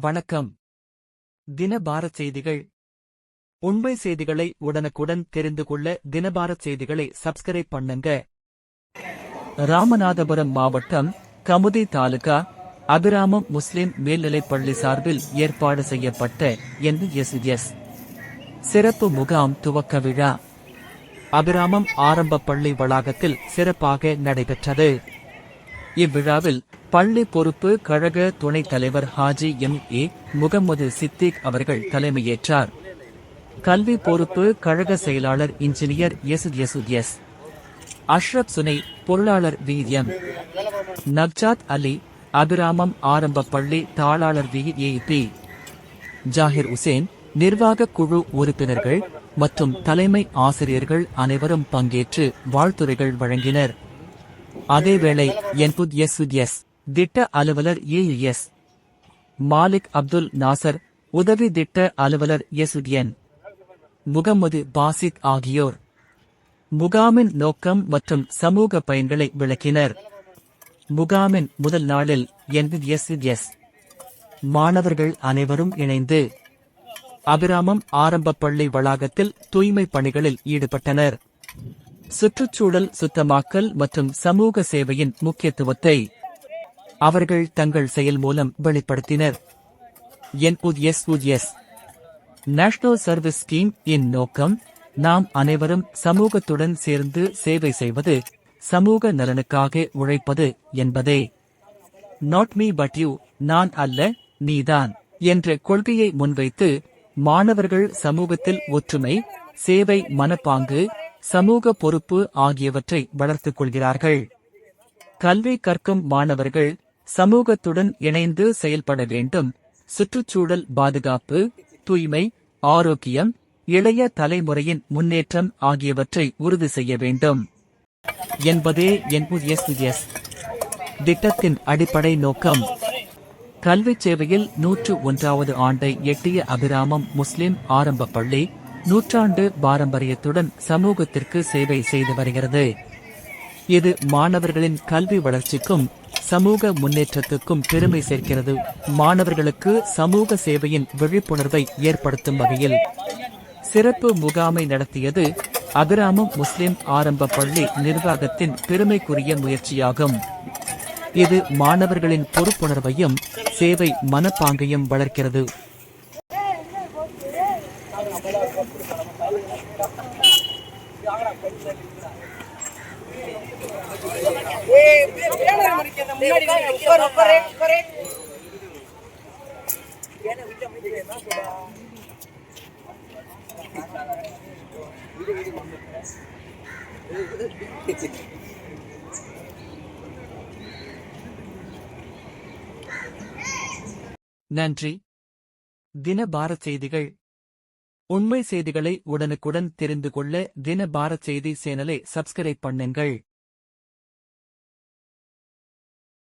வணக்கம். தினபாரத் செய்திகள். உண்மை செய்திகளை உடனுக்குடன் தெரிந்து கொள்ள தினபாரத் செய்திகளை சப்ஸ்கிரைப் பண்ணுங்க. ராமநாதபுரம் மாவட்டம் கமுதி தாலுகா அபிராமம் முஸ்லிம் மேல்நிலைப்பள்ளி சார்பில் ஏற்பாடு செய்யப்பட்ட என்எஸ்எஸ் சிறப்பு முகாம் துவக்க விழா. அபிராமம் ஆரம்ப பள்ளி வளாகத்தில் சிறப்பாக நடைபெற்றது. இவ்விழாவில் பள்ளி பொறுப்பு கழக துணைத் தலைவர் ஹாஜி எம். ஏ. முகமது சித்திக் அவர்கள் தலைமையேற்றார். கல்வி பொறுப்பு கழக செயலாளர் engineer S. S. S Ashraf சுனை பொருளாளர் வி. எம். நக்ஜாத் அலி அபிராமம் ஆரம்ப பள்ளி தாளாளர் V. A. P. Zakir Hussain நிர்வாக குழு உறுப்பினர்கள் மற்றும் தலைமை ஆசிரியர்கள் அனைவரும் பங்கேற்று வாழ்த்துரைகள் வழங்கினர். அதேவேளை என்புத் எஸ் எஸ் திட்ட அலுவலர் ஏ எஸ் மாலிக் அப்துல் நாசர் உதவி திட்ட அலுவலர் எஸ் என் முகமது பாசித் ஆகியோர். முகாமின் நோக்கம் மற்றும் சமூக பயன்களை விளக்கினர். முகாமின் முதல் நாளில் என்பது எஸ் எஸ் மாணவர்கள் அனைவரும் இணைந்து அபிராமம் ஆரம்ப பள்ளி வளாகத்தில் தூய்மை பணிகளில் ஈடுபட்டனர். சுற்றுச்சூழல் சுத்தமாக்கல் மற்றும் சமூக சேவையின் முக்கியத்துவத்தை அவர்கள் தங்கள் செயல் மூலம் வெளிப்படுத்தினர். எஸ் நேஷனல் சர்வீஸ் ஸ்கீம் இன் நோக்கம் நாம் அனைவரும் சமூகத்துடன் சேர்ந்து சேவை செய்வது சமூக நலனுக்காக உழைப்பது என்பதே. நாட் மீ பட் யூ நான் அல்ல நீதான் என்ற கொள்கையை முன்வைத்து மாணவர்கள் சமூகத்தில் ஒற்றுமை சேவை மனப்பாங்கு சமூக பொறுப்பு ஆகியவற்றை வளர்த்துக் கொள்கிறார்கள். கல்வி கற்கும் மாணவர்கள் சமூகத்துடன் இணைந்து செயல்பட வேண்டும். சுற்றுச்சூழல் பாதுகாப்பு தூய்மை ஆரோக்கியம் இளைய தலைமுறையின் முன்னேற்றம் ஆகியவற்றை உறுதி செய்ய வேண்டும். என்பதே எஸ் திட்டத்தின் அடிப்படை நோக்கம். கல்வி சேவையில் நூற்று ஒன்றாவது ஆண்டை எட்டிய அபிராமம் முஸ்லிம் ஆரம்ப பள்ளி நூற்றாண்டு பாரம்பரியத்துடன் சமூகத்திற்கு சேவை செய்து வருகிறது. இது மாணவர்களின் கல்வி வளர்ச்சிக்கும் சமூக முன்னேற்றத்துக்கும் பெருமை சேர்க்கிறது. மாணவர்களுக்கு சமூக சேவையின் விழிப்புணர்வை ஏற்படுத்தும் வகையில் சிறப்பு முகாமை நடத்தியது அபிராமம் முஸ்லிம் ஆரம்ப பள்ளி நிர்வாகத்தின் பெருமைக்குரிய முயற்சியாகும். இது மாணவர்களின் பொறுப்புணர்வையும் சேவை மனப்பாங்கையும் வளர்க்கிறது. நன்றி. தின பாரத் செய்திகள் உண்மை செய்திகளை உடனுக்குடன் தெரிந்து கொள்ள தின பாரத் செய்தி சேனலை சப்ஸ்கிரைப் பண்ணுங்கள்.